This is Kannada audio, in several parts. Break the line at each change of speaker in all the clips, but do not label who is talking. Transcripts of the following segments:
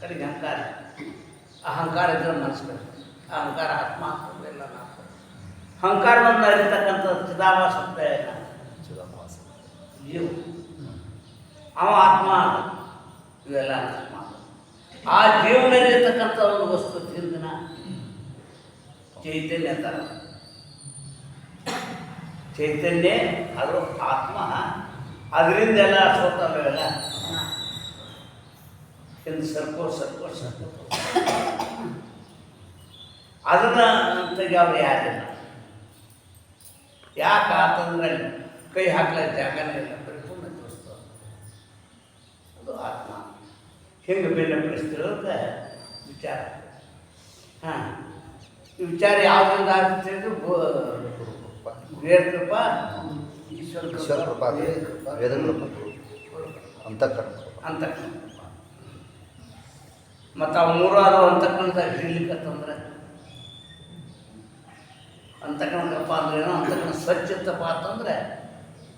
ಕಡೆಗೆ ಅಹಂಕಾರ ಅಹಂಕಾರ ಇದ್ರೆ ಮನಸ್ಸು ಬೇಕು ಅಹಂಕಾರ ಆತ್ಮ ಎಲ್ಲ ನಾಲ್ಕು ಅಹಂಕಾರವನ್ನು ಅರಿತಕ್ಕಂಥ ಚಿದಾಭಾಸ
ಚಿದಾಭಾಸ
ಜೀವ ಅವ ಆತ್ಮ ಇವೆಲ್ಲ ಆತ್ಮ ಆ ಜೀವನಲ್ಲಿರ್ತಕ್ಕಂಥ ಒಂದು ವಸ್ತು ಚಿಂತನ ಚೈತನ್ಯ ಅಂತಾರ ಚೈತನ್ಯ ಅದು ಆತ್ಮ ಅದರಿಂದ ಎಲ್ಲ ಸ್ವತಃವೆಲ್ಲ ಎಂದು ಸರ್ಕೋ ಸರ್ಕೋ ಸರ್ಕೋ ಅದನ್ನು ತೆಗಿಯವ್ರು ಯಾರಿಲ್ಲ. ಯಾಕೆ ಆತಂದ್ರೆ ಕೈ ಹಾಕಲ ಜಾಗನೇ ಇಲ್ಲ ಪರಿಪೂರ್ಣ ತೋರಿಸ್ತು ಅದು ಆತ್ಮ. ಹಿಂಗೆ ಭಿನ್ನಪಡಿಸ್ತಿರೋದ ವಿಚಾರ. ಹಾಂ ಈ ವಿಚಾರ ಯಾವುದರಿಂದ ಆಗುತ್ತೆ ಅಂದ್ರೆ ವೇದ ಕೃಪಾ ಈಶ್ವರ
ಕೃಪಾ ವೇದ ಕೃಪಾ ಅಂತಃಕರಣ ಕೃಪಾ
ಅಂತ ಮತ್ತು ಆ ಮೂರಾರು ಅಂತಕ್ಕಂಥ ಹಿಡಿಲಿಕ್ಕತ್ತಂದ್ರೆ ಅಂತಕ್ಕಂಥಪ್ಪ ಅಂದ್ರೆ ಏನೋ ಅಂತಕ್ಕಂಥ ಸ್ವಚ್ಛತಪ್ಪ ಅಂತಂದ್ರೆ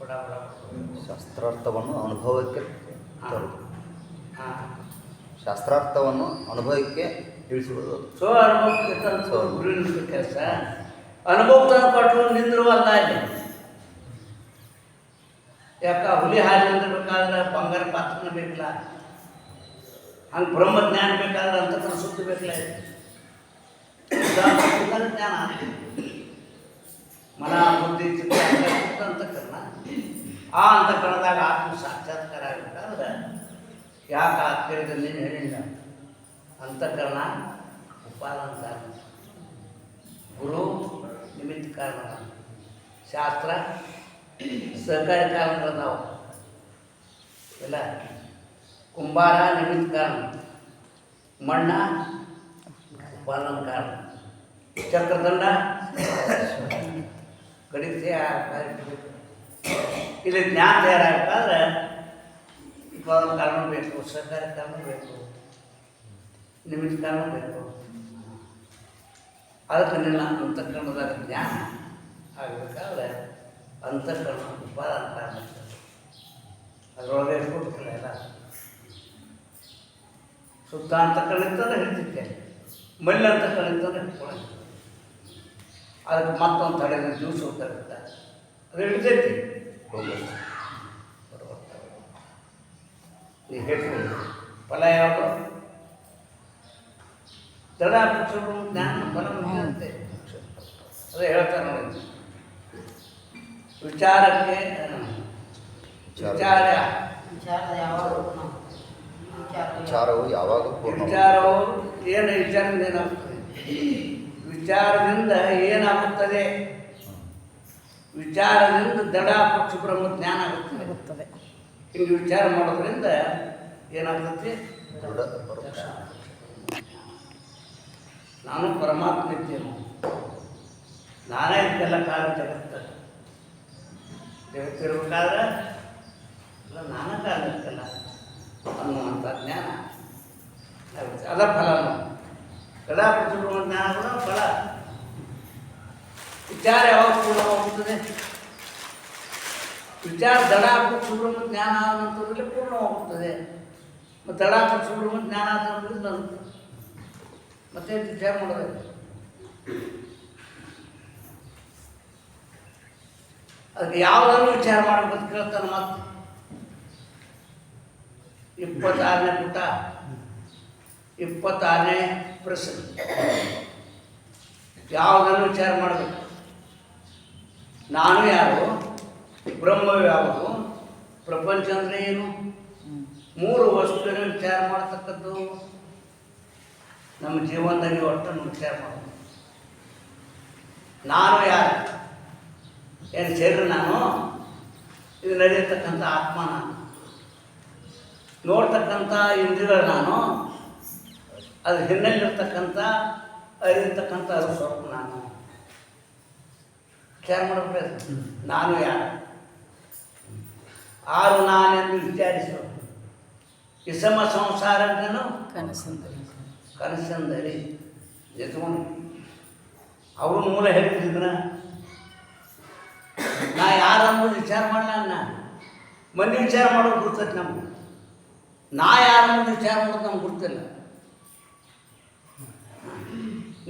ಬಡ ಬಡ
ಶಾಸ್ತ್ರಾರ್ಥವನ್ನು ಅನುಭವಕ್ಕೆ ತರುವುದು. ಶಾಸ್ತ್ರಾರ್ಥವನ್ನು ಅನುಭವಕ್ಕೆ ತಿಳಿಸುವುದು. ಅದು.
ಸೊ ಅನುಭವಕ್ಕೆ ತಂದು ಗುರುವಿನ ಕೆಲಸ. ಅನುಭವ ತಂದು ಕೊಟ್ಟರು ನಿಂದಿರುವಲ್ಲ ಅಲ್ಲಿ ಯಾಕ ಹುಲಿ ಹಾಲು ನಿಂದಿರ್ಬೇಕಾದ್ರೆ ಬಂಗಾರ ಪಾತ್ರನೇ ಬೇಕಿಲ್ಲ? ಹಂಗೆ ಬ್ರಹ್ಮಜ್ಞಾನ ಬೇಕಾದ್ರೆ ಅಂತಕ್ಕಂಥ ಸುದ್ದಿ ಬೇಕಿಲ್ಲ ಉದಾಹರಣೆ ಜ್ಞಾನ ಮನ ಬುದ್ಧಿ ಚಿತ್ತ ಅಹಂಕಾರ ಅಂತಕ್ಕರಣ ಆ ಅಂತಕರಣದಾಗ ಆತ್ಮ ಸಾಕ್ಷಾತ್ಕಾರ ಆಗಬೇಕಾದ್ರೆ ಯಾಕೆ ಆ ಕೇಳಿದ್ರೆ ನೀನು ಹೇಳಿಲ್ಲ? ಅಂತಃಕರಣ ಉಪಾದಾನ ಕಾರಣ ಗುರು ನಿಮಿತ್ತ ಕಾರಣ. ಶಾಸ್ತ್ರ ಸಹಕಾರಿ ಕಾರಣಗಳದಾವ. ಇಲ್ಲ? ಕುಂಬಾರ ನಿಮಿತ್ತ ಕಾರಣ ಮಣ್ಣ ಉಪಾದಾನ ಕಾರಣ ಚಕ್ರದಂಡ ಗಡಿಗೆ ಇಲ್ಲಿ ಜ್ಞಾನ ತಯಾರಾಗಬೇಕಾದ್ರೆ ಉಪಾದಾನ ಕಾರಣ ಬೇಕು ಸರ್ಕಾರಿ ಕಾರಣ ಬೇಕು ನಿಮಿತ್ತ ಕಾರಣ ಬೇಕು. ಅದಕ್ಕೆ ನಿನ್ನ ಅಂತಃಕರಣದಾಗ ಜ್ಞಾನ ಆಗಬೇಕಾದ್ರೆ ಅಂತಃಕರಣ ಉಪಾದಾನ ಕಾರಣ. ಅದರೊಳಗೆ ಇಟ್ಕೊಬೇಕಲ್ಲ ಎಲ್ಲ. ಶುದ್ಧ ಅಂತ ಇರ್ತಂದ್ರೆ ಹಿಡಿದಿದ್ದೆ ಮಲ್ಲಿ ಅಂತ ಇರ್ತಂದ್ರೆ ಹಿಡ್ಕೊಳ್ಳಿ ಅದಕ್ಕೆ ಮತ್ತೊಂದು ತಡೆ ಜ್ಯೂಸ್ ಹೋಗ್ತಾಗುತ್ತೆ ಅದು ಹಿಡಿತೈತಿ
ಹೋಗೋದು.
ನೀವು ಹೇಳ್ಕೊಳ್ಳಿ ಫಲ ಯಾವುದು ದಡ ಪಕ್ಷಗಳು ಜ್ಞಾನ ಫಲ ಮುಗಿಯುತ್ತೆ ಅದೇ ಹೇಳ್ತಾರೆ ನೋಡಿ. ವಿಚಾರಕ್ಕೆ ವಿಚಾರ.
ವಿಚಾರ ಯಾವಾಗ
ವಿಚಾರವು ಯಾವಾಗ ಪೂರ್ಣ
ವಿಚಾರವು ಏನು ವಿಚಾರದಿಂದ ಏನಾಗ್ತದೆ ವಿಚಾರದಿಂದ ಏನಾಗುತ್ತದೆ? ವಿಚಾರದಿಂದ ದಡ ಪಕ್ಷ ಬ್ರಹ್ಮ ಜ್ಞಾನ ಆಗುತ್ತದೆ. ಹಿಂಗೆ ವಿಚಾರ ಮಾಡೋದ್ರಿಂದ ಏನಾಗ್ತದೆ ನಾನು ಪರಮಾತ್ಮ ಇದ್ದೇನು. ನಾನೇ ಇದಕ್ಕೆಲ್ಲ ಕಾರಣ ಜಗತ್ತ. ಜಗತ್ತಿರ್ಬೇಕಾದ್ರೆ ಎಲ್ಲ ನಾನೇ ಕಾರಣ ಇದಕ್ಕೆಲ್ಲ. ಅನ್ನುವಂಥ ಜ್ಞಾನ. ಅದ ಫಲ ಕಡಾ ಪ್ರತಿಬಿಂಬ ಜ್ಞಾನ ಕೂಡ ಫಲ ವಿಚಾರ ಯಾವಾಗ ಪೂರ್ಣವಾಗುತ್ತದೆ ವಿಚಾರ ದಡ ಸುಬ್ರಹ್ಮ ಜ್ಞಾನ ಆದ ಪೂರ್ಣವಾಗುತ್ತದೆ ಮತ್ತು ದಡ ಸುಬ್ರಹ್ಮ ಜ್ಞಾನ ಆದ ನಂತರ ಮತ್ತೆ ವಿಚಾರ ಮಾಡಬೇಕು ಅದಕ್ಕೆ ಯಾವುದನ್ನು ವಿಚಾರ ಮಾಡಬೇಕು ಕೇಳ್ತಾನೆ ಮತ್ತೆ ಇಪ್ಪತ್ತಾರನೇ ಪುಟ. ಇಪ್ಪತ್ತಾರನೇ ಪ್ರಶ್ನೆ. ಯಾವುದನ್ನು ವಿಚಾರ ಮಾಡಬೇಕು? ನಾನು ಯಾರು? ಬ್ರಹ್ಮವು ಯಾವುದು? ಪ್ರಪಂಚ ಅಂದರೆ ಏನು? ಮೂರು ವಸ್ತುವಿನ ವಿಚಾರ ಮಾಡತಕ್ಕದ್ದು ನಮ್ಮ ಜೀವನದಲ್ಲಿ ಒಟ್ಟನ್ನು ವಿಚಾರ ಮಾಡಬೇಕು. ನಾನು ಯಾರು? ಏನು ಶರೀರ ನಾನು? ಇದು ನಡೆಯತಕ್ಕಂಥ ಆತ್ಮ ನಾನು. ನೋಡ್ತಕ್ಕಂಥ ಇಂದ್ರಿಯಗಳು ನಾನು ಅದು ಹಿನ್ನೆಲೆಯಿರ್ತಕ್ಕಂಥ ಅರಿತಕ್ಕಂಥ ಅದು ಸ್ವಲ್ಪ ನಾನು. ವಿಚಾರ ಮಾಡಬೇಕು ನಾನು ಯಾರು? ಆರು ನಾನೆಂದು ವಿಚಾರಿಸು. ವಿಷಮ ಸಂಸಾರ
ಕನಸಂದರಿ.
ಕನಸಂದರಿ. ಎತ್ಕೊಂಡು ಅವರು ಮೂಲ ಹೇಳ್ತಿದ್ರ ನಾ ಯಾರು ಅನ್ನೋದು ವಿಚಾರ ಮಾಡಲ್ಲ ನಾನು ಮನೆ ವಿಚಾರ ಮಾಡೋದು ಗೊತ್ತೈತೆ ನಮ್ಗೆ. ನಾ ಯಾರು ಅನ್ನೋದು ವಿಚಾರ ಮಾಡೋದು ನಮ್ಗೆ ಗುರ್ತಿಲ್ಲ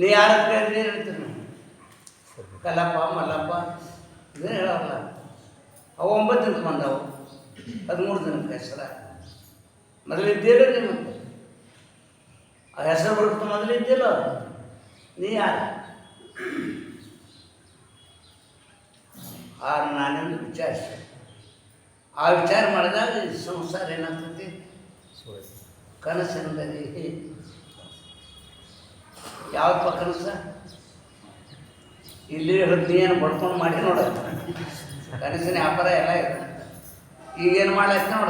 ನೀ ಯಾರ ನೀರು ಹೇಳ್ತೀರಿ ಕಲ್ಲಪ್ಪ, ಮಲ್ಲಪ್ಪ ಇದೇ ಹೇಳಲ್ಲ ಅವು ಒಂಬತ್ತು ದಿನಕ್ಕೆ ಬಂದವು. ಹದಿಮೂರು ದಿನಕ್ಕೆ ಹೆಸರ. ಮೊದಲಿದ್ದೀರ ನೀವು ಆ ಹೆಸರು ಬರುತ್ತೆ ಮೊದಲಿದ್ದಿಲ್ಲ ನೀ ಯಾರು? ಆ ನಾನೇನು ವಿಚಾರಿಸಿ ಆ ವಿಚಾರ ಮಾಡಿದಾಗ ಈ ಸಂಸಾರ ಏನಾಗ್ತೈತಿ? ಕನಸಿನಲ್ಲಿ ಯಾವಪ್ಪ ಕನಸ? ಇಲ್ಲಿ ಏನು ಬಡ್ಕೊಂಡು ಮಾಡಿ ನೋಡ. ಕನಸಿನ ವ್ಯಾಪಾರ ಎಲ್ಲ ಇದೆ. ಈಗೇನು ಮಾಡ್ಲತ್ತ ನೋಡ.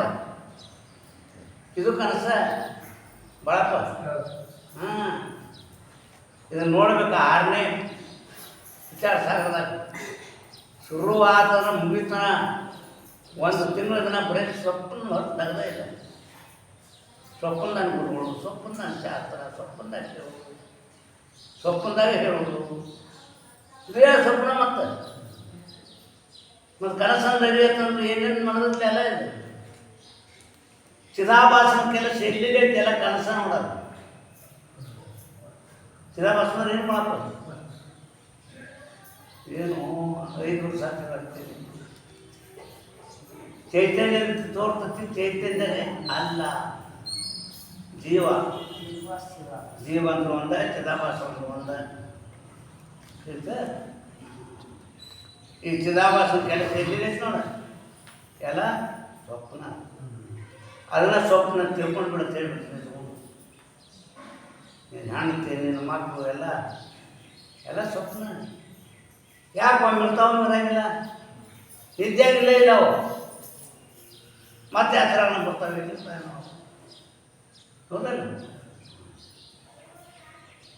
ಇದು ಕನಸ? ಬಾಳಪ್ಪ. ಹಾಂ. ಇದನ್ನು ನೋಡ್ಬೇಕು ಆರನೇ ವಿಚಾರ ಸಾಗರದಾಗ. ಶುರುವಾದ್ರೆ ಮುಗಿತನ ಒಂದು ತಿಂಗಳ ದಿನ ಬರೀ ಸೊಪ್ಪನ್ನು ಹೊರತು ತೆಗ್ದೇ ಇಲ್ಲ ಸೊಪ್ಪಂದಾನ ಗುರುಗಳು ಸೊಪ್ಪನ್ನ ಶಾಸ್ತ್ರ ಸೊಪ್ಪನ್ನ ಹೇಳೋದು ಸೊಪ್ಪಂದಾಗ ಹೇಳೋದು. ಇದೇ ಸೊಪ್ಪನ ಮತ್ತೆ. ಮತ್ತು ಕನಸಂದ ಅಂತಂದ್ರೆ ಏನೇನು ಮಾಡೋದಂತ ಎಲ್ಲ ಇದೆ. ಚಿದಾಭಾಸನ ಕೆಲಸ ಎಲ್ಲಿದೆ ಎಲ್ಲ ಕನಸ ನೋಡೋದು. ಚಿದಾಭಾಸನ ಏನು ಮಾಡ್ಬೋದು ಏನು ಐದು ವರ್ಷ ಆಗ್ತೀನಿ ಚೈತನ್ಯ ತೋರ್ತತಿ ಚೈತನ್ಯನೇ ಅಲ್ಲ. ಜೀವ.
ಜೀವ
ಅಂದ್ರೆ ಒಂದ, ಚಿದಾಭಾಸ ಅಂದ್ರೆ ಒಂದ? ಈ ಚಿದಾಭಾಸ ಕೆಲಸ ಎಲ್ಲಿದೆ ನೋಡ. ಎಲ್ಲ ಸ್ವಪ್ನ. ಅದನ್ನ ಸ್ವಪ್ನ ತಿಳ್ಕೊಂಡು ಬಿಡುತ್ತೆ ಹೇಳ್ಬಿಡ್ತೀನಿ ನೀನು ಹೆಣ್ತಿ ನಿನ್ನ ಮಕ್ಕಳು ಎಲ್ಲ. ಎಲ್ಲ ಸ್ವಪ್ನ. ಯಾಕೆ ಒಮ್ಮೆ ಬರಂಗಿಲ್ಲ ನಿದ್ದೆ ನಿದ್ದೆಗಿಲ್ಲ ಇಲ್ಲವು ಮತ್ತೆ ಹತ್ರ ಬರ್ತಾವೆ ಹೌದಲ್ಲ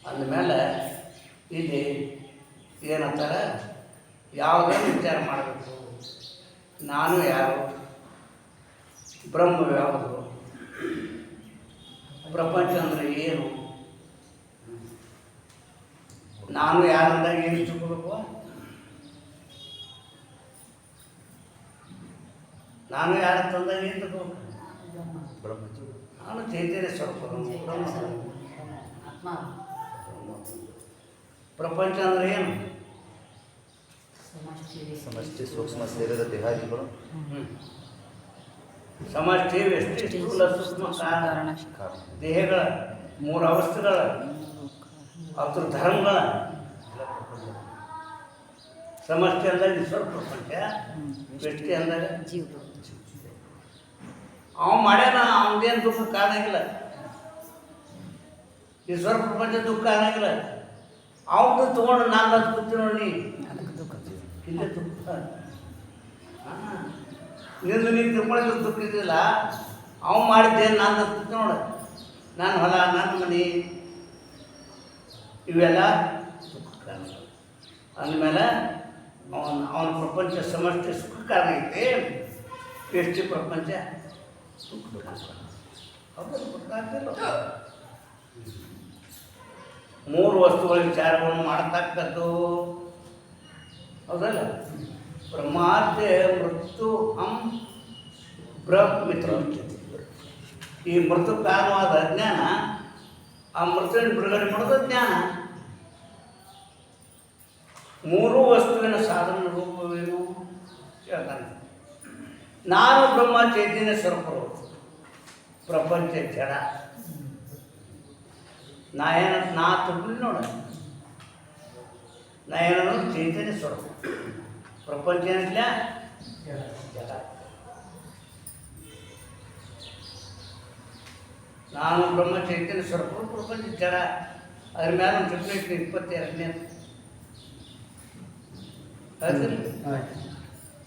ಅಂದಮೇಲೆ ಇಲ್ಲಿ ಏನಂತಾರೆ, ಯಾವುದೇ ವಿಚಾರ ಮಾಡಬೇಕು. ನಾನು ಯಾರು? ಬ್ರಹ್ಮ ಯಾವುದು? ಪ್ರಪಂಚ ಅಂದರೆ ಏನು? ನಾನು ಯಾರಂದಾಗ ಏನು ತಿಳ್ಕೊಬೇಕು ನಾನು ಯಾರ ತಂದಾಗ ಏನು ತಿಳ್ಕೊಬೇಕು
ಬ್ರಹ್ಮಜ್ಯೋತಿ
ನಾನು ಚೈತನ್ಯ ಸ್ವರೂಪ ಬ್ರಹ್ಮ
ಆತ್ಮ
ಪ್ರಪಂಚ ಅಂದರೆ ಏನು
ಸಮಷ್ಟಿ
ಸಮಷ್ಟಿ ಸೂಕ್ಷ್ಮ ಸೇರಿದ ದೇಹಾದಿಗಳು
ಹ್ಮ್. ಸಮಷ್ಟಿ ವ್ಯಷ್ಟಿ ಸ್ಥೂಲ ಸೂಕ್ಷ್ಮ ಕಾರಣ
ಕಾರಣ
ದೇಹಗಳ ಮೂರು ಅವಸ್ಥೆಗಳ ಅದ್ರ ಧರ್ಮಗಳ ಸಮಷ್ಟಿ ಅಂದಾಗ ಈಶ್ವರ ಪ್ರಪಂಚ ವ್ಯಕ್ತಿ ಅಂದಾಗ
ಜೀವ
ಅವ ಮಾಡ್ಯಾನ ಅವನದೇನು ದುಃಖ ಕಾಣಂಗಿಲ್ಲ ಈಶ್ವರ ಪ್ರಪಂಚ ದುಃಖ ಆಗಿಲ್ಲ ಅವನು ತೊಗೊಂಡು ನಾನು ಅದು ಕೂತಿ ನೋಡಿ
ಅದಕ್ಕೆ ದುಃಖ
ಇಲ್ಲ ದುಃಖ. ನಿಂದು ನೀನು ತಿಳ್ಕೊಳ್ಳೋದು ದುಃಖ ಇದ್ದಿಲ್ಲ. ಅವ ಮಾಡಿದ್ದೇನು ನಾನು ಕೂತು ನೋಡು. ನಾನು ಹೊಲ ನನ್ನ ಮನೆ. ಇವೆಲ್ಲ ಸುಖ ಕಾರಣ ಅಂದಮೇಲೆ ಅವನ ಅವನ ಪ್ರಪಂಚ ಸಮಷ್ಟಿ ಸುಖ ಕಾರಣ ಐತಿ. ಎಷ್ಟು ಪ್ರಪಂಚ? ಮೂರು ವಸ್ತುಗಳ ವಿಚಾರವನ್ನು ಮಾಡತಕ್ಕದ್ದು ಹೌದಲ್ಲ? ಬ್ರಹ್ಮಾರ್ತೆ ಮೃತ್ಯು ಅಂ ಬ್ರಹ್ಮಿತ್ರ ಈ ಮೃತ್ಯು ಕಾರಣವಾದ ಅಜ್ಞಾನ, ಆ ಮೃತ್ಯುವಿನ ಬಿಡುಗಡೆ ಮಾಡೋದು ಜ್ಞಾನ ಮೂರು ವಸ್ತುವಿನ ಸಾಧನ ರೂಪವೇನು? ಹೇಳ್ತಾನೆ ನಾನು ಬ್ರಹ್ಮ ಚೈತನ್ಯ ಸ್ವರೂಪರು. ಪ್ರಪಂಚ ಜಡ. ನಾ ಏನ, ನಾ ತಗೊಂಡು ನೋಡ. ನಾ ಏನೋ ಚೈತನ್ಯ ಸ್ವರೂಪ. ಪ್ರಪಂಚ ಏನಿಲ್ಲ ಜಡ. ನಾನು ಬ್ರಹ್ಮ ಚೈತನ್ಯ ಸ್ವರೂಪ, ಪ್ರಪಂಚ ಜಡ. ಅದ್ರ ಮೇಲೆ ಒಂದು ಚುಟ್ಟಿ ಇಪ್ಪತ್ತೆರಡನೇ.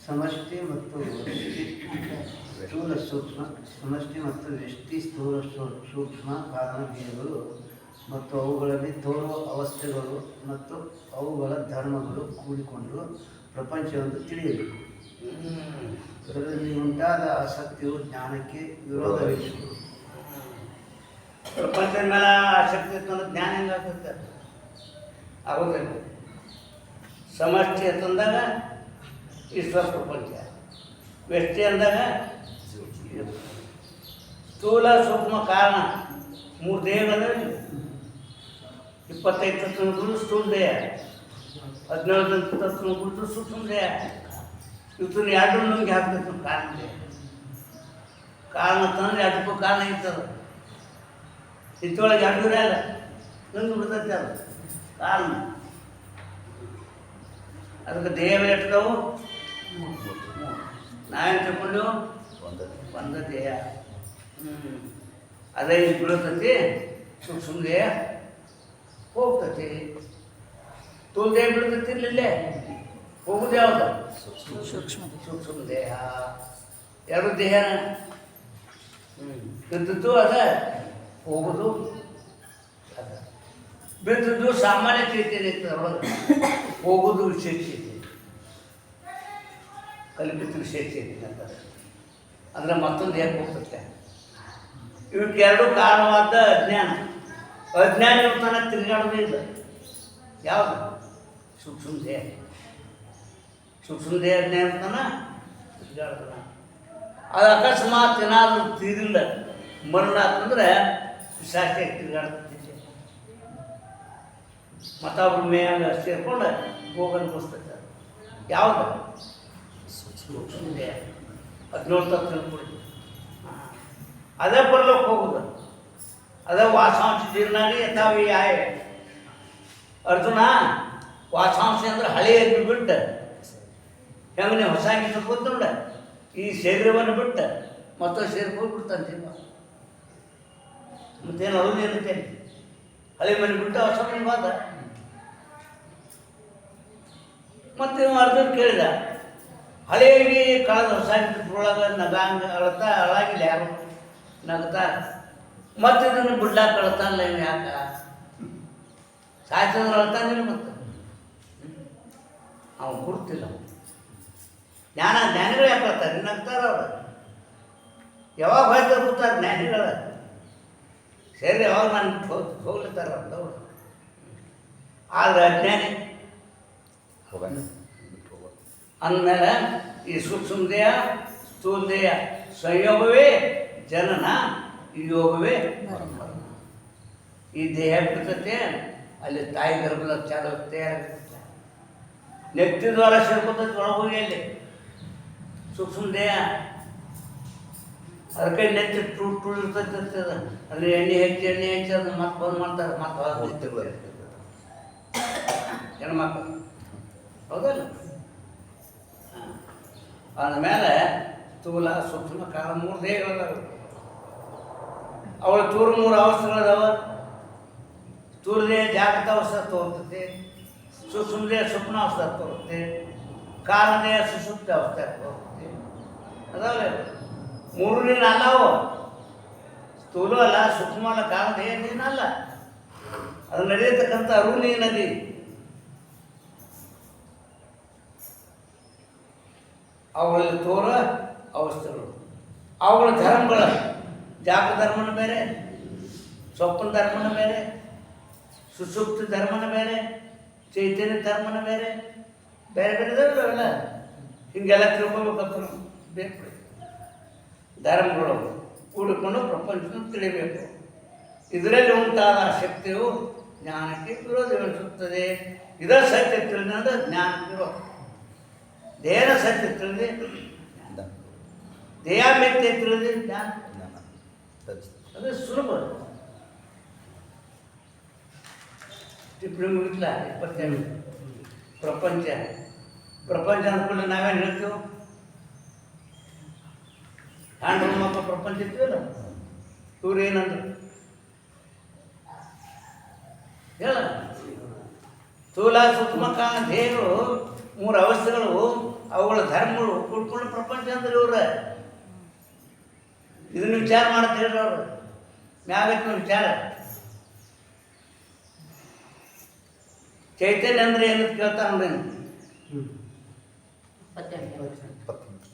ಸಮಷ್ಟಿ ಮತ್ತು ಸ್ಥೂಲ ಸೂಕ್ಷ್ಮ ಸಮಷ್ಟಿ ಮತ್ತು ವ್ಯಷ್ಟಿ ಸ್ಥೂಲ ಸೂಕ್ಷ್ಮ ಕಾರಣ ಬೀಜಗಳು ಮತ್ತು ಅವುಗಳಲ್ಲಿ ತೋರುವ ಅವಸ್ಥೆಗಳು ಮತ್ತು ಅವುಗಳ ಧರ್ಮಗಳು ಕೂಡಿಕೊಂಡು ಪ್ರಪಂಚವನ್ನು ತಿಳಿಯಬೇಕು. ಅದರಲ್ಲಿ ಉಂಟಾದ ಆಸಕ್ತಿಯು ಜ್ಞಾನಕ್ಕೆ ವಿರೋಧವಿಲ್ಲ
ಪ್ರಪಂಚದ ಮೇಲೆ ಆಸಕ್ತಿ ಇತ್ತು ಜ್ಞಾನ ಹೆಂಗಾಗುತ್ತೆ ಆಗೋದಿಲ್ಲ ಸಮಷ್ಟಿ ಅಂತಂದಾಗ ಈಶ್ವರ ಪ್ರಪಂಚ ವ್ಯಷ್ಟಿ ಅಂದಾಗ. ಸ್ಥೂಲ ಸೂಕ್ಷ್ಮ ಕಾರಣ. ಮೂರು ದೇಹಗಳಂದ್ರೆ ಇಪ್ಪತ್ತೈದು ತತ್ವ ಗುರು ಸ್ಥೂಲ ದೇಹ. ಹದಿನೇಳು ತತ್ವ ಗುರು ಸೂಕ್ಷ್ಮ ದೇಹ. ಇವತ್ತು ಎರಡು ನಮ್ಗೆ ಹಾಕ್ಬೇಕು ಕಾರಣ ದೇಹ ಕಾರಣ ತಂದ್ರೆ ಅದಕ್ಕೂ ಕಾರಣ ಇರ್ತದ. ಇತ್ತೊಳಗೆ ಎರಡು ಅಲ್ಲ ನಂದು ಬಿಡ್ತೈತೆ ಅದು. ಕಾರಣ. ಅದಕ್ಕೆ ದೇಹ ಎಷ್ಟವು ನಾವೇನು ತಿಳ್ಕೊಂಡು
ಒಂದೇ
ದೇಹ ಹ್ಞೂ ಅದೇ ಬೀಳ್ತೈತಿ ಸುಮ್ಮನೆ ಹೋಗ್ತತಿ ಹೋಗ್ತೈತಿ ತೋಲ್ ದೇಹ ಬೀಳ್ತೈತಿ ಇಲ್ಲೇ ಹೋಗುದು ಯಾವ್ದು?
ಸೂಕ್ಷ್ಮ.
ಸೂಕ್ಷ್ಮ. ದೇಹ. ಎರಡು ದೇಹನ. ಹ್ಞೂ ಬಿದ್ದದ್ದು ಅದ. ಹೋಗುದು ಅದ. ಬಿದ್ದದ್ದು ಸಾಮಾನ್ಯ ಚೈತನ್ಯ ಹೋಗುದು ವಿಶೇಷ ಚೈತನ್ಯ ಕಲ್ಪಿತ ವಿಶೇಷ ಚೈತನ್ಯ ಅಂತಾರೆ ಅಂದ್ರೆ ಮತ್ತೊಂದು ಹೇಗೆ ಹೋಗ್ತೈತೆ ಇವಕ್ಕೆ ಎರಡು ಕಾರಣವಾದ ಅಜ್ಞಾನ. ಅಜ್ಞಾನ ಇರ್ತಾನೆ ತಿರುಗಾಡೋದೇ ಇಲ್ಲ. ಯಾವುದು? ಸೂಕ್ಷ್ಮ ದೇಹ ಸೂಕ್ಷ್ಮ ದೇಹ ಅಜ್ಞಾನ ಇರ್ತಾನ ತಿರುಗಾಡ್ತಾನ ಅದು ಅಕಸ್ಮಾತ್ ಏನಾದರೂ ತೀರಿಲ್ಲ ಮರಣ ಅಂತಂದ್ರೆ ಶಾಸ್ತ್ರ ತಿರುಗಾಡ್ತೈತಿ ಮತ್ತೊಬ್ಬರ ಮೇಲೆ ಸೇರ್ಕೊಂಡು ಅದು. ಯಾವುದು? ಸೂಕ್ಷ್ಮ ದೇಹ ಹದಿನೇಳು ತಾಸು ತಿಳ್ಕೊಡಿ ಅದೇ ಬರ್ಲಕ್ಕೆ ಹೋಗುದು. ಅದೇ ವಾಸಾಂಶ ಜೀರ್ಣಾಗಿ ಯಥಾವಿ ಯಾಯ ಅರ್ಜುನ, ವಾಸಾಂಶ ಅಂದ್ರೆ ಹಳೆ ಬಿಟ್ಟ. ಹೆಂಗೆ ನೀವು ಹೊಸ ಅಂಗಿ ತಗೋತ ಈ ಶರೀರವನ್ನು ಬಿಟ್ಟು. ಮತ್ತೊಂದು ಸೇರ್ಕೊಂಡು ಬಿಡ್ತಾನೆ ಜೀವ. ಮತ್ತೇನು ಅಳು ಇರುತ್ತೆ ಹಳೆ ಮನೆ ಬಿಟ್ಟು ಹೊಸ ಮನೆ ಬಾದ? ಮತ್ತೆ ಅರ್ಜುನ್ ಕೇಳಿದ? ಹಳೆಯಾಗಿ ಕಳೆದ ಹೊಸ ಒಳಗೆ ನಗಾಂಗ ಅಳತಾ ಅಳಾಗಿಲ್ಲ ಯಾರು? ನಗ್ತಾ. ಮತ್ತೆ ಇದನ್ನು ಬಿಡ್ಲಾಕ ಅಳ್ತಾನಲ್ಲ ಇವ್ ಯಾಕ? ಸಾಯ್ತಂದ್ರೆ ಅಳ್ತಾನಿಲ್ಲ ಮತ್ತೆ? ಅವನು ಕೊಡ್ತಿಲ್ಲ ಜ್ಞಾನ, ಜ್ಞಾನಿಗಳು ಯಾಕೆ ಅಳ್ತಾರೆ? ನಗ್ತಾರ ಅವ್ರು. ಯಾವಾಗ ಹೋಯ್ತಾರೆ ಕೂತಾರೆ ಜ್ಞಾನಿಗಳ ಸರಿ ಯಾವಾಗ ನಾನು ಹೋಗ್ಲಿತಾರ ಹೋಗ್ಲಿತ್ತಾರ ಅವ್ರು. ಆದ್ರೆ ಅಜ್ಞಾನಿ.
ಹೋಗೋಣ
ಅಂದಮೇಲೆ ಈ ಸೂಕ್ಷ್ಮ ದೇಹ ಸ್ಥೂಲ ದೇಹ ಸಂಯೋಗವೇ ಜನನ ಈ ಯೋಗವೇ. ಈ ದೇಹ ಬಿಡ್ತತೆ ಅಲ್ಲಿ ತಾಯಿ ಗರ್ಭದ ಚಾಲ ತಯಾರಾಗುತ್ತೆ. ನೆತ್ತಿ ದ್ವಾರ ಸೇರ್ಕೊತೈತಿ ಒಳಗೋಗಿ ಅಲ್ಲಿ. ಸೂಕ್ಷ್ಮ ದೇಹ ಅದಕ್ಕೆ ನೆತ್ತಿ ಟೂ ಟೂ ಇರ್ತೈತಿ ಅಲ್ಲಿ ಎಣ್ಣೆ ಹೆಚ್ಚಿ ಎಣ್ಣೆ ಹೆಚ್ಚಿ ಅದನ್ನ ಮತ್ತೆ ಬಂದ್ ಮಾಡ್ತಾರೆ ಮತ್ತೆ ಹೊರಗೆ ಹೆಣ್ಮಕ್ಳು. ಹೌದಲ್ಲ? ಆದಮೇಲೆ ಸ್ಥೂಲ ಸೂಕ್ಷ್ಮ ಕಾಲ ಮೂರು ದೇಹಗಳದಾವ ಅವಳ ತೂರು ಮೂರು ಅವಸ್ಥೆಗಳದಾವ. ದೇಹ ಜಾಗೃತ ಅವಸ್ಥೆ ತೋರ್ತೈತಿ. ಸೂಕ್ಷ್ಮ ಸ್ವಪ್ನ ಅವಸ್ಥೆ ತೋರುತ್ತೆ. ಕಾಲ ದೇಹ ಸುಸುಪ್ತ ಅವಸ್ಥೆ ತೋರುತ್ತೆ. ಅದಾವಲ್ಲ ಮೂರು ನೀನು ಅಲ್ಲವು ಸ್ಥೂಲ ಅಲ್ಲ ಸೂಕ್ಷ್ಮ ಅಲ್ಲ ಕಾಲ ದೇಹ ನೀನಲ್ಲ. ಅದು ನಡೆಯತಕ್ಕಂಥ ಅರುಣಿ ನದಿ. ಅವುಗಳಲ್ಲಿ ತೋರ ಅವಸ್ಥೆಗಳು. ಅವುಗಳ ಧರ್ಮಗಳ ಜಾಪ ಧರ್ಮನ ಬೇರೆ, ಸ್ವಪ್ನ ಧರ್ಮನ ಬೇರೆ ಸುಸೂಪ್ತ ಧರ್ಮನ ಬೇರೆ, ಚೈತನ್ಯ ಧರ್ಮನ ಬೇರೆ ಬೇರೆ ಬೇರೆ ಅವೆಲ್ಲ ಹಿಂಗೆಲ್ಲ ತಿಳ್ಕೊಬೇಕಂತ ಬೇಕು ಧರ್ಮಗಳು ಕೂಡಿಕೊಂಡು ಪ್ರಪಂಚವನ್ನು ತಿಳಿಬೇಕು. ಇದರಲ್ಲಿ ಉಂಟಾದ ಶಕ್ತಿಯು ಜ್ಞಾನಕ್ಕೆ ವಿರೋಧವೆನಿಸುತ್ತದೆ. ಇದರ ಸತ್ಯ ತಿಳಿದ ಜ್ಞಾನಕ್ಕೆ ವಿರೋಧ. ದೇಹದ ಸತ್ಯ ತಿಳಿದೆ
ಜ್ಞಾನ
ದೇಹ ಮೆತ್ತೆ ತಿಳಿದೆ ಜ್ಞಾನ
ಜ್ಞಾನ ಧರಿಸ್ತದೆ.
ಅದು ಸುಲಭ ಟಿಪ್ಪಣಿ ಮುಗಿತ್ಲ ಇಪ್ಪತ್ತೇಳು ಪ್ರಪಂಚ ಪ್ರಪಂಚ ಅಂದ್ಕೊಂಡು ನಾವೇನು ಹೇಳ್ತೀವಿ ಕಾಂಡ್ರ ಮಕ್ಕಳು ಪ್ರಪಂಚ ಇರ್ತೀವಲ್ಲ ಇವ್ರು ಏನಂದ್ರು ಹೇಳ ಸ್ಥೂಲ ಸೂಕ್ಷ್ಮ ಕಾಲ ದೇಹಗಳು ಮೂರು ಅವಸ್ಥೆಗಳು, ಅವುಗಳ ಧರ್ಮಗಳು ಕೂಡ್ಕೊಂಡು ಪ್ರಪಂಚ ಅಂದ್ರೆ ಇವ್ರ. ಇದನ್ನು ವಿಚಾರ ಮಾಡ್ತೀರ ಅವರು. ಮ್ಯಾಗತ್ತಿನ ವಿಚಾರ. ಚೈತನ್ಯ ಅಂದ್ರೆ ಏನು ಕೇಳ್ತಾ ಅಂದ್ರೆ
ಇಪ್ಪತ್ತೆಂಟು
ಇಪ್ಪತ್ತೊಂದು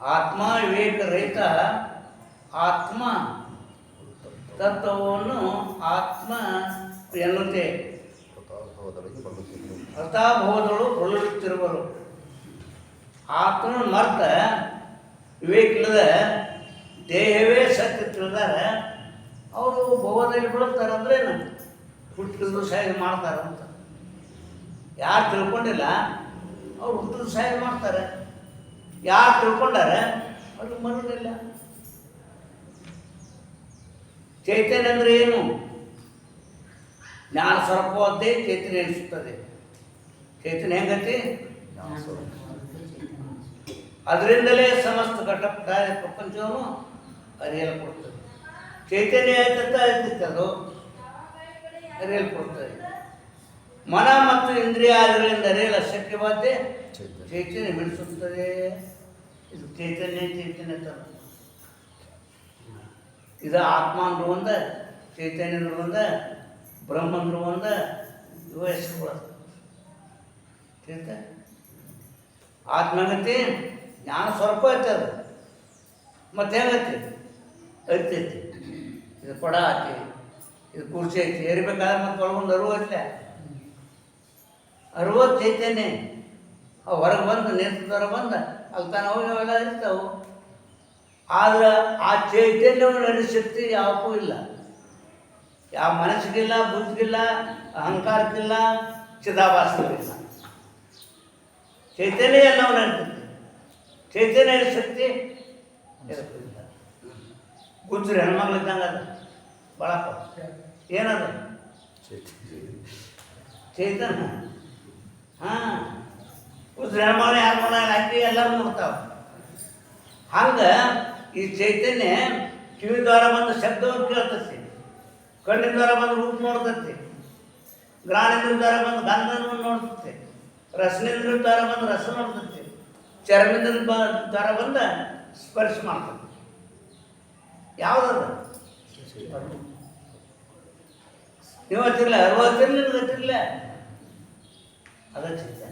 ಆತ್ಮ ವಿವೇಕ ರಹಿತ ಆತ್ಮ. ತತ್ವವನ್ನು ಆತ್ಮ ಎನ್ನುತ್ತೆ.
ಬರುತ್ತಿದ್ದು
ಅರ್ಥಾಭವದಳು ಹೊರಳುತ್ತಿರುವರು. ಆತ್ಮನ ಮರ್ತ ವಿವೇಕ ಇಲ್ಲದ ದೇಹವೇ ಸತ್ಯ ತಿಳಿದಾರ ಅವರು ಭವದಲ್ಲಿ ಏನು? ಹುಟ್ಟಿದ್ರು ಮಾಡ್ತಾರೆ ಅಂತ. ಯಾರು ತಿಳ್ಕೊಂಡಿಲ್ಲ? ಅವ್ರು ಹುಟ್ಟಿದ್ರು ಸಾಯಿಗೆ ಮಾಡ್ತಾರೆ. ಯಾರು ತಿಳ್ಕೊಂಡಾರೆ? ಅವ್ರಿಗೆ ಮರಣಿಲ್ಲ ಚೈತನ್ಯ ಅಂದರೆ ಏನು? ಜ್ಞಾನ ಸ್ವರೂಪವಾದ್ದೇ ಚೈತನ್ಯ ಎನಿಸುತ್ತದೆ. ಚೈತನ್ಯ ಹೆಂಗತಿ? ಅದರಿಂದಲೇ ಸಮಸ್ತ ಘಟ ಪ್ರಪಂಚವನ್ನು ಅರಿಯಲ್ಪಡ್ತದೆ. ಚೈತನ್ಯ ಆಯ್ತಂತ ಅದು. ಅರಿಯಲ್ಪಡ್ತದೆ. ಮನ ಮತ್ತು ಇಂದ್ರಿಯಾದಿಗಳಿಂದ ಅರಿಯಲು ಅಶಕ್ಯವಾದ್ದೇ
ಚೈತನ್ಯ.
ಬಿಡಿಸುತ್ತದೆ ಇದು ಚೈತನ್ಯ ಚೈತನ್ಯ ತರ ಇದು ಆತ್ಮ ಅಂದ್ರು ಒಂದ ಚೈತನ್ಯ ಒಂದ ಬ್ರಹ್ಮ ಅಂದ್ರು ಒಂದ ಇವ ಚೈತ ಆತ್ಮಗತಿ ಜ್ಞಾನ ಸ್ವಲ್ಪ ಐತೆ ಅದು. ಮತ್ತೆ ಹೆಂಗೈತಿ ಐತೈತಿ. ಇದು ಕೊಡ ಐತಿ ಇದು ಕುರ್ಚಿ ಐತಿ. ಏರ್ಬೇಕಾದ್ರೆ ಮತ್ತೆ ಒಳಗೊಂದು ಅರುವತ್ತೆ ಅರುವತ್ತೈತೇನೆ ಹೊರಗೆ ಬಂದು ನೇತೃತ್ವರ ಬಂದ. ಅಲ್ಲಿ ತಾನು ಹೋಗಿ ಅವೆಲ್ಲ ಇರ್ತಾವೆ. ಆದ್ರೆ ಆ ಚೈತನ್ಯವನ್ನು ನಡೆಸೋ ಶಕ್ತಿ ಯಾವಕ್ಕೂ ಇಲ್ಲ. ಯಾವ ಮನಸ್ಸಿಗಿಲ್ಲ, ಬುದ್ಧಿಗಿಲ್ಲ, ಅಹಂಕಾರಕ್ಕಿಲ್ಲ, ಚಿದಾಭಾಸಗಳಿಲ್ಲ. ಚೈತನ್ಯ ಎಲ್ಲವನ್ನ ಚೈತನ್ಯ ಶಕ್ತಿ? ಗುಜ್ರಿ ಹೆಣ್ಮಕ್ಳು ಇದ್ದಂಗೆ ಅದು. ಬಳಪ ಏನದು?
ಚೈತನ್ಯ.
ಹಾಂ. ಗುಜ್ರಿ ಮನೆ ಯಾರ ಮನೆ ಹಾಕಿ ಎಲ್ಲರೂ ನೋಡ್ತಾವ. ಹಂಗೆ ಈ ಚೈತನ್ಯ ಕಿವಿ ದ್ವಾರ ಬಂದು ಶಬ್ದವನ್ನು ಕೇಳ್ತತಿ. ಕಣ್ಣಿನ ದ್ವಾರ ಬಂದು ರೂಪ ನೋಡ್ತತಿ. ಗ್ರಾಣಿನ ದ್ವಾರ ಬಂದು ಗಂಧನವನ್ನು ನೋಡ್ತೈತಿ. ರಸನೇಂದ್ರ ದ್ವಾರ ಬಂದು ರಸ ಮಾಡ್ತೈತಿ ಚರ್ಮದಿಂದ ದ್ವಾರ ಬಂದ ಸ್ಪರ್ಶ ಮಾಡ್ತೈತಿ ಯಾವುದದು? ನೀವು ಹತ್ತಿರಲ್ಲ ಅರವತ್ತಿರಲಿ ನಿಮ್ಗೆ ಹಚ್ಚಿರಲಿಲ್ಲ ಅದ ಚಿಂತೆ.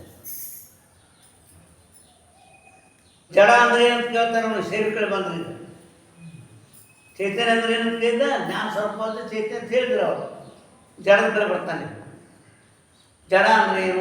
ಜಡ ಅಂದ್ರೆ ಏನು ಕೇಳ್ತಾರೆ ಅವನು ಸೇರಿಕಡೆ ಬಂದ್ರಿ. ಚೈತನ್ಯ ಅಂದ್ರೆ ಏನು ಕೇಳಿದ ಜ್ಞಾನ ಸ್ವಲ್ಪ ಚೈತನ್ಯ ಅಂತ ಹೇಳಿದ್ರು ಅವರು. ಜಡದ ಕಡೆ ಬರ್ತಾನೆ. ಜಡ ಅಂದ್ರೆ ಏನು?